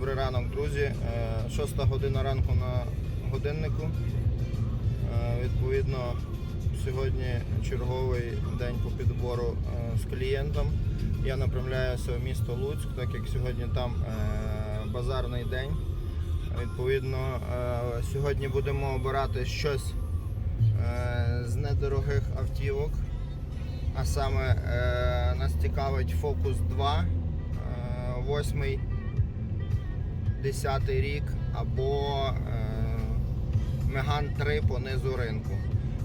Добрий ранок, друзі. Е, Шоста година ранку на годиннику. Е, Відповідно, сьогодні черговий день по підбору е, з клієнтом. Я направляюся в місто Луцьк, так як сьогодні там е, базарний день. Відповідно, е, сьогодні будемо обирати щось е, з недорогих автівок. А саме е, нас цікавить Focus 2, е, 8 10 рік або е, Меган 3 по низу ринку.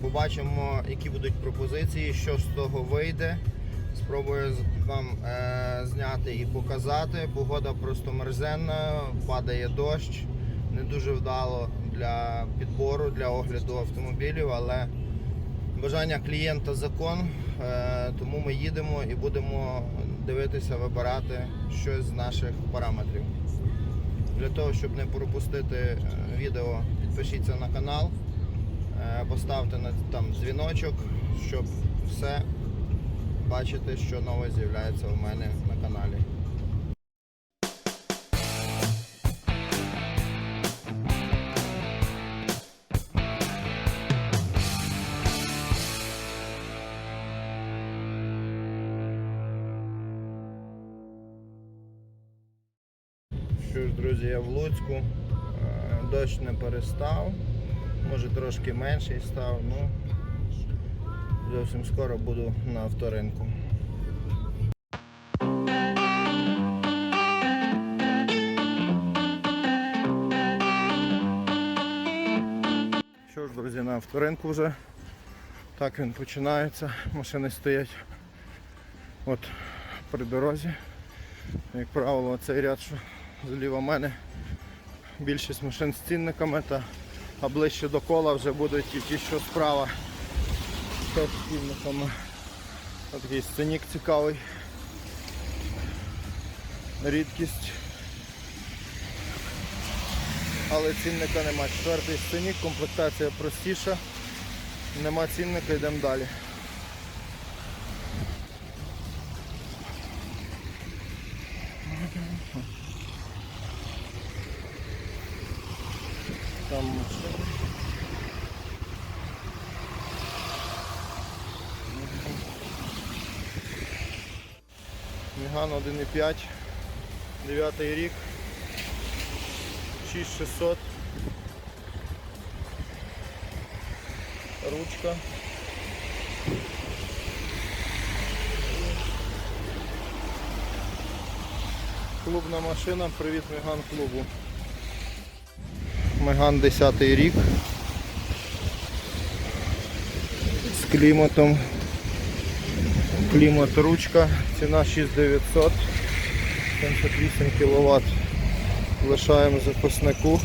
Побачимо, які будуть пропозиції, що з того вийде. Спробую вам е, зняти і показати. Погода просто мерзенна, падає дощ. Не дуже вдало для підбору, для огляду автомобілів, але бажання клієнта закон, е, тому ми їдемо і будемо дивитися, вибирати щось з наших параметрів. Для того, щоб не пропустити е, відео, підпишіться на канал, е, поставте там дзвіночок, щоб все бачити, що нове з'являється у мене на каналі. Що ж, друзі, я в Луцьку. Е, Дощ не перестав. Може трошки менший став, ну зовсім скоро буду на авторинку. Що ж, друзі, на авторинку вже. Так він починається. Машини стоять от при дорозі. Як правило, цей ряд, що зліва мене, більшість машин з цінниками, та, а ближче до кола вже будуть і ті, що справа теж з цінниками. Такий сценік цікавий. Рідкість. Але цінника нема. Четвертий сценік, комплектація простіша. Нема цінника, йдемо далі. Міган 1.5, 9 рік, 6600. Ручка. Клубна машина, привіт Меган клубу. Меган 10 рік. З кліматом. Клімат ручка, ціна 6900, 78 кВт. Лишаємо запаснику.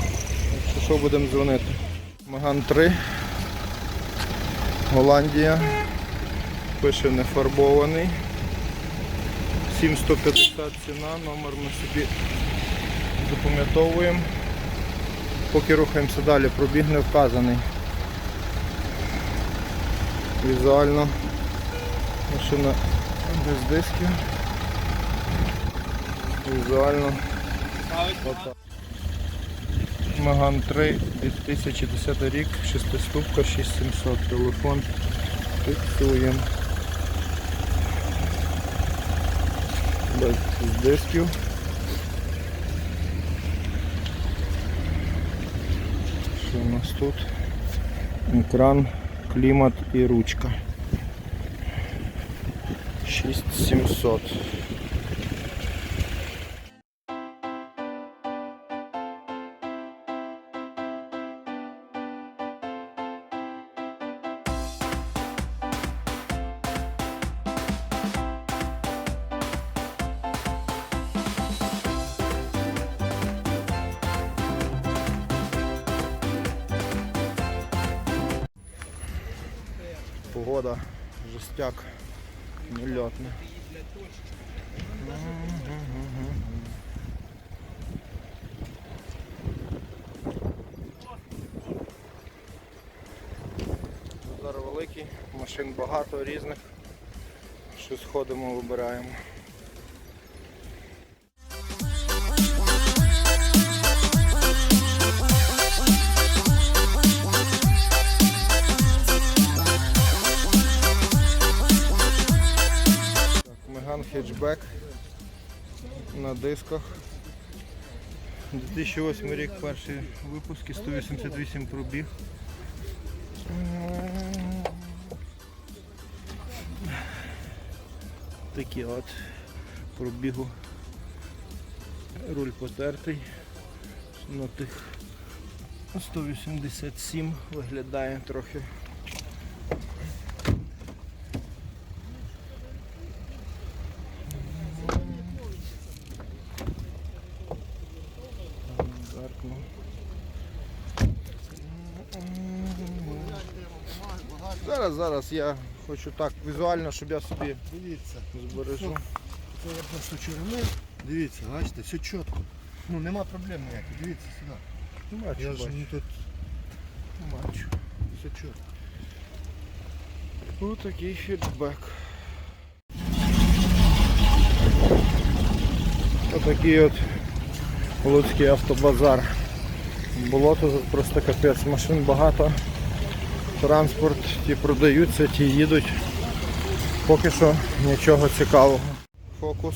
Що будемо дзвонити. Меган 3. Голландія. Пише не фарбований. 7150 ціна, номер ми собі запам'ятовуємо. Поки рухаємося далі, пробіг не вказаний. Візуально машина без дисків. Візуально. Маган 3 2010 рік, 6 ступка, 6700, телефон. Фіксуємо. Без дисків. Що у нас тут? Екран, клімат і ручка. 6700. Погода жестяк нельотний. Зараз великий, машин багато різних. Що сходимо, вибираємо. Хетчбек на дисках. 2008 рік перші випуски, 188 пробіг. Такі от пробігу. Руль потертий. На тих 187 виглядає трохи. Зараз, я хочу так візуально, щоб я собі Дивіться, збережу. це я просто чорнив. Дивіться, бачите, все чітко. Ну нема проблем ніяких. Дивіться сюди. Бачу, Я ж бачу, не тут бачу. все чітко. Ось такий фідбек. Отакий от Луцький автобазар. Болото тут просто капець, машин багато. Транспорт, ті продаються, ті їдуть. Поки що нічого цікавого. Фокус.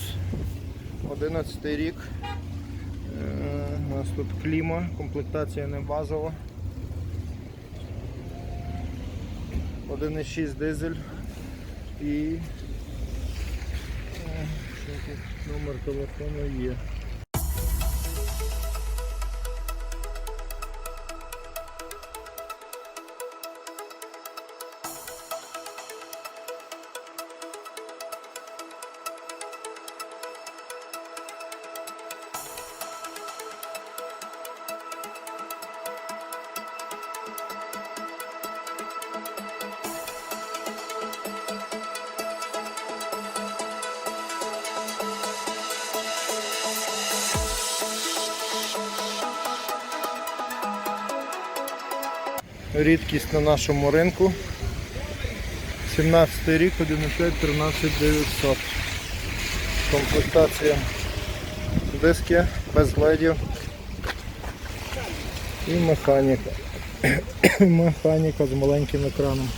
11 рік. Е, У нас тут кліма, комплектація не базова. 1,6 дизель і е, що тут номер телефону є. Рідкість на нашому ринку. 17 рік, 1,5, 13 900. Комплектація диски без ледів і механіка. Механіка з маленьким екраном.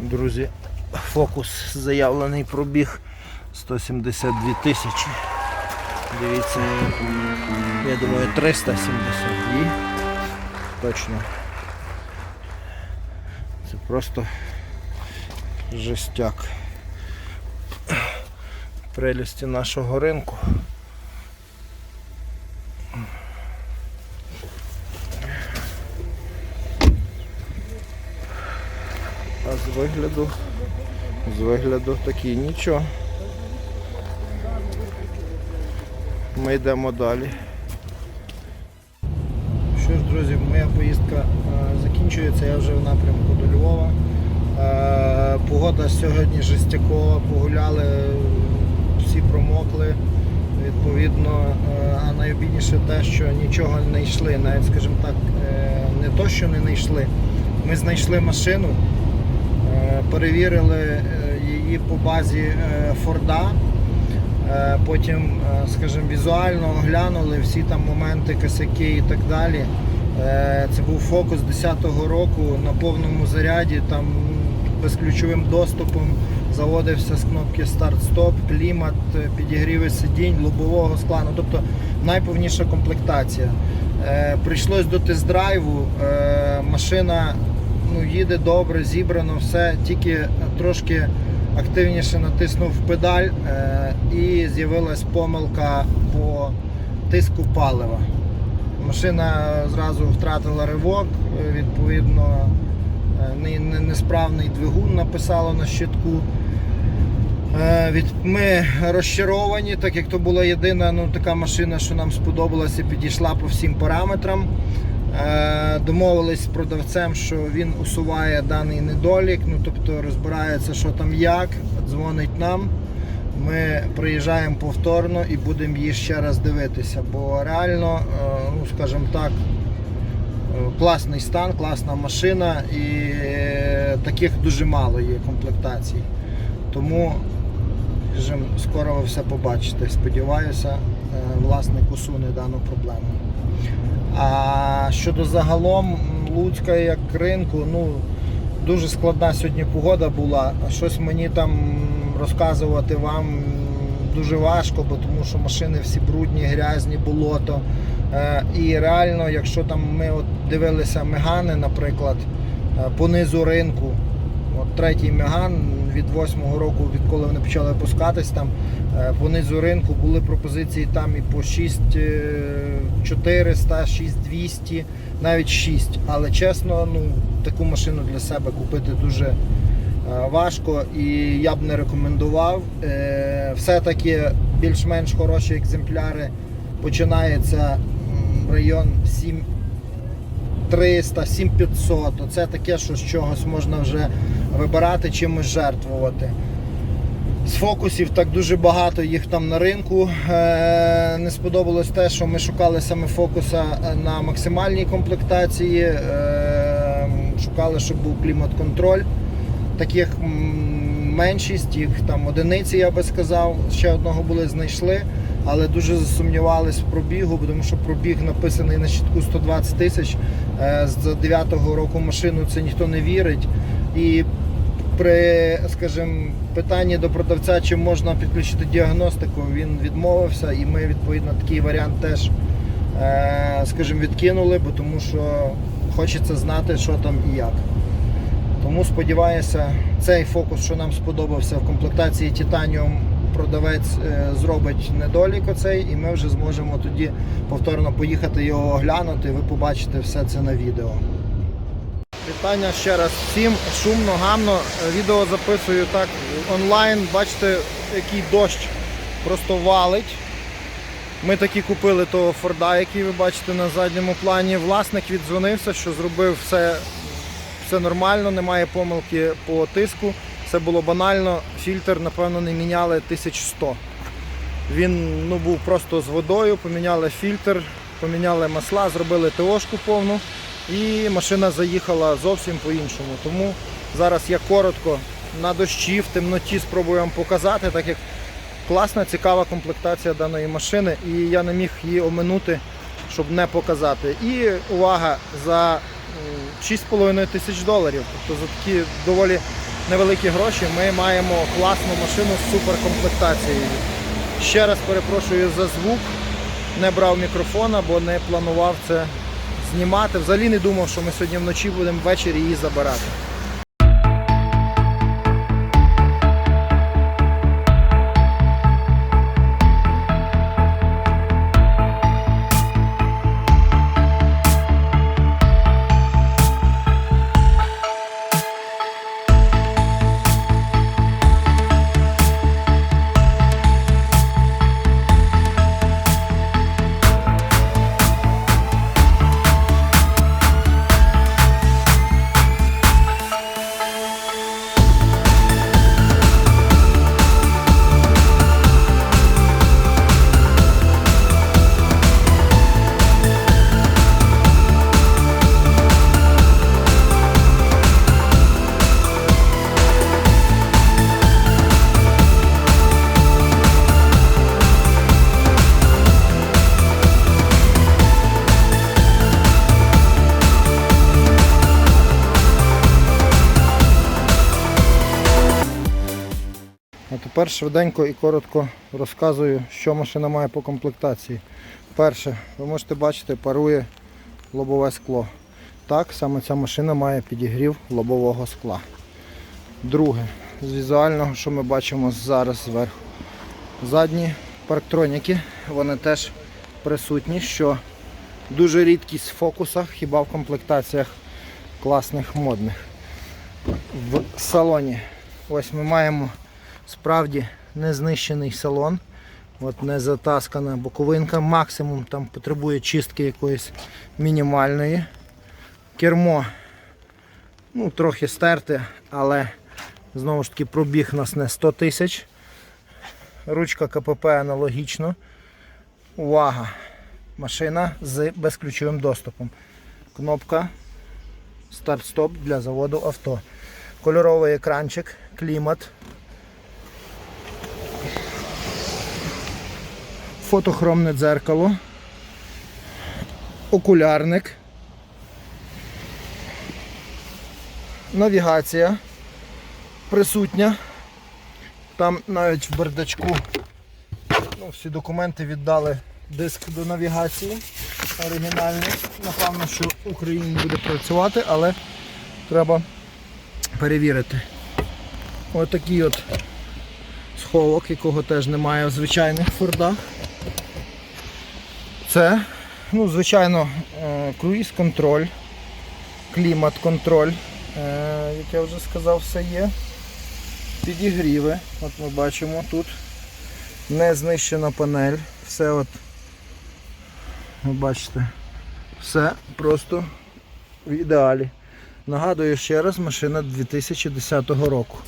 Друзі, фокус заявлений пробіг 172 тисячі. Дивіться, я думаю 372. Точно. Це просто жестяк. Прелісті нашого ринку. А з вигляду, з вигляду такий нічого. Ми йдемо далі. Що ж, друзі, моя поїздка е, закінчується, я вже в напрямку до Львова. Е, Погода сьогодні жестякова, погуляли, всі промокли. Відповідно, е, а найобідніше те, що нічого не йшли, навіть, скажімо так, не то, що не знайшли. Ми знайшли машину, перевірили її по базі Форда. Е, Потім, е, скажімо, візуально оглянули всі там моменти, косяки і так далі. Е, Це був фокус 10-го року на повному заряді, там безключовим доступом заводився з кнопки старт-стоп, клімат, підігріви сидінь, лобового скла. Ну, тобто найповніша комплектація. Прийшлось до тест-драйву. Машина ну, їде добре, зібрано, все, тільки трошки активніше натиснув педаль е, і з'явилась помилка по тиску палива. Машина зразу втратила ривок, відповідно е, не- не- несправний двигун написало на щитку. Е, ми розчаровані, так як то була єдина ну, така машина, що нам сподобалася підійшла по всім параметрам. Е, Домовились з продавцем, що він усуває даний недолік, ну тобто розбирається, що там як, дзвонить нам. Ми приїжджаємо повторно і будемо її ще раз дивитися, бо реально, е, ну скажімо так, е, класний стан, класна машина і таких дуже мало є комплектацій. Тому скоро ви все побачите. Сподіваюся, власник усуне дану проблему. А щодо загалом Луцька як ринку, ну дуже складна сьогодні погода була. Щось мені там розказувати вам дуже важко, бо тому що машини всі брудні, грязні, болото. Е, І реально, якщо там ми от дивилися Мегани, наприклад, е, по низу ринку, третій Меган від восьмого року, відколи вони почали опускатись, там е, по низу ринку були пропозиції там і по 6400, 6200, навіть 6. Але чесно, ну таку машину для себе купити дуже е, важко і я б не рекомендував. Е, Все-таки більш-менш хороші екземпляри починається район 7 300, 7500. Оце таке, що з чогось можна вже вибирати, чимось жертвувати. З фокусів так дуже багато їх там на ринку. Е, Не сподобалось те, що ми шукали саме фокуса на максимальній комплектації. Е, Шукали, щоб був клімат-контроль. Таких меншість, їх там одиниці, я би сказав. Ще одного були знайшли, але дуже засумнівались в пробігу, тому що пробіг написаний на щитку 120 тисяч. Е, З 9-го року машину це ніхто не вірить. І при, скажімо, питанні до продавця, чи можна підключити діагностику, він відмовився, і ми відповідно такий варіант теж, е, скажімо, відкинули, бо тому що хочеться знати, що там і як. Тому сподіваюся, цей фокус, що нам сподобався в комплектації Titanium, продавець е, зробить недолік оцей, і ми вже зможемо тоді повторно поїхати його оглянути. Ви побачите все це на відео. Вітання ще раз всім. Шумно, гамно. Відео записую так онлайн. Бачите, який дощ просто валить. Ми таки купили того Форда, який ви бачите на задньому плані. Власник віддзвонився, що зробив все, все нормально, немає помилки по тиску. Все було банально. Фільтр, напевно, не міняли 1100. Він ну, був просто з водою, поміняли фільтр, поміняли масла, зробили ТОшку повну і машина заїхала зовсім по-іншому. Тому зараз я коротко на дощі, в темноті спробую вам показати, так як класна, цікава комплектація даної машини, і я не міг її оминути, щоб не показати. І увага за 6,5 тисяч доларів. Тобто за такі доволі невеликі гроші ми маємо класну машину з суперкомплектацією. Ще раз перепрошую за звук. Не брав мікрофона, бо не планував це знімати. Взагалі не думав, що ми сьогодні вночі будемо ввечері її забирати. А тепер швиденько і коротко розказую, що машина має по комплектації. Перше, ви можете бачити, парує лобове скло. Так, саме ця машина має підігрів лобового скла. Друге, з візуального, що ми бачимо зараз зверху. Задні парктроніки, вони теж присутні, що дуже рідкість в фокусах, хіба в комплектаціях класних модних. В салоні. Ось ми маємо справді не знищений салон. От не затаскана боковинка, максимум там потребує чистки якоїсь мінімальної. Кермо ну, трохи стерте, але знову ж таки пробіг нас не 100 тисяч. Ручка КПП аналогічно. Увага! Машина з безключовим доступом. Кнопка старт-стоп для заводу авто. Кольоровий екранчик, клімат, фотохромне дзеркало. окулярник. Навігація присутня. Там навіть в бардачку ну, всі документи віддали диск до навігації оригінальний. Напевно, що в Україні буде працювати, але треба перевірити. Ось такий от сховок, якого теж немає в звичайних фордах. Це, ну, звичайно, е, круїз-контроль, клімат-контроль, е, як я вже сказав, все є. Підігріви, от ми бачимо тут не знищена панель, все от, ви бачите, все просто в ідеалі. Нагадую ще раз, машина 2010 року.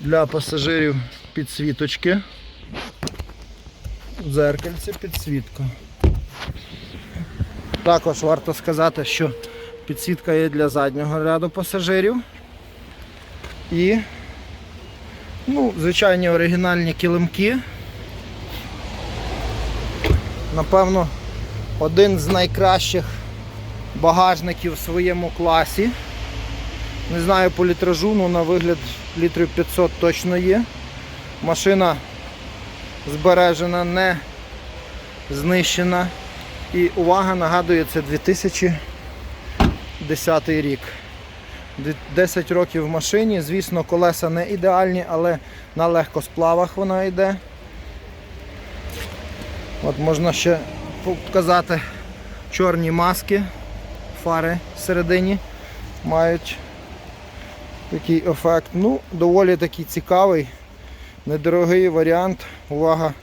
Для пасажирів підсвіточки. В дзеркальці підсвітка. Також варто сказати, що підсвітка є для заднього ряду пасажирів. І ну, звичайні оригінальні килимки. Напевно, один з найкращих багажників в своєму класі. Не знаю по літражу, але на вигляд літрів 500 точно є. Машина збережена, не знищена. І увага, нагадує, це 2010 рік. 10 років в машині. Звісно, колеса не ідеальні, але на легкосплавах вона йде. От можна ще показати чорні маски, фари всередині мають такий ефект. Ну, доволі такий цікавий, недорогий варіант. Увага.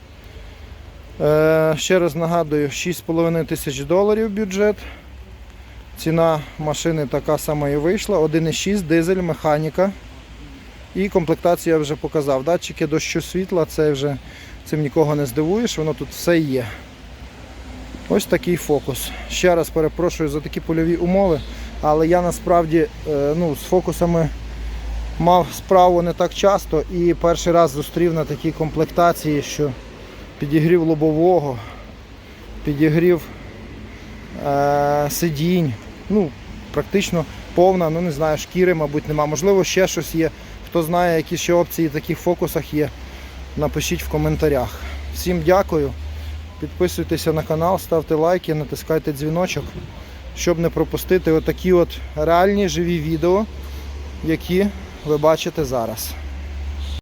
Е, ще раз нагадую, 6,5 тисяч доларів бюджет. Ціна машини така сама і вийшла. 1,6 дизель, механіка. І комплектацію я вже показав. Датчики дощу світла, це вже цим нікого не здивуєш, воно тут все є. Ось такий фокус. Ще раз перепрошую за такі польові умови, але я насправді е, ну, з фокусами мав справу не так часто і перший раз зустрів на такій комплектації, що підігрів лобового, підігрів е, сидінь. Ну, практично повна, ну не знаю, шкіри, мабуть, нема. Можливо, ще щось є. Хто знає, які ще опції в таких фокусах є, напишіть в коментарях. Всім дякую. Підписуйтеся на канал, ставте лайки, натискайте дзвіночок, щоб не пропустити отакі от реальні живі відео, які ви бачите зараз.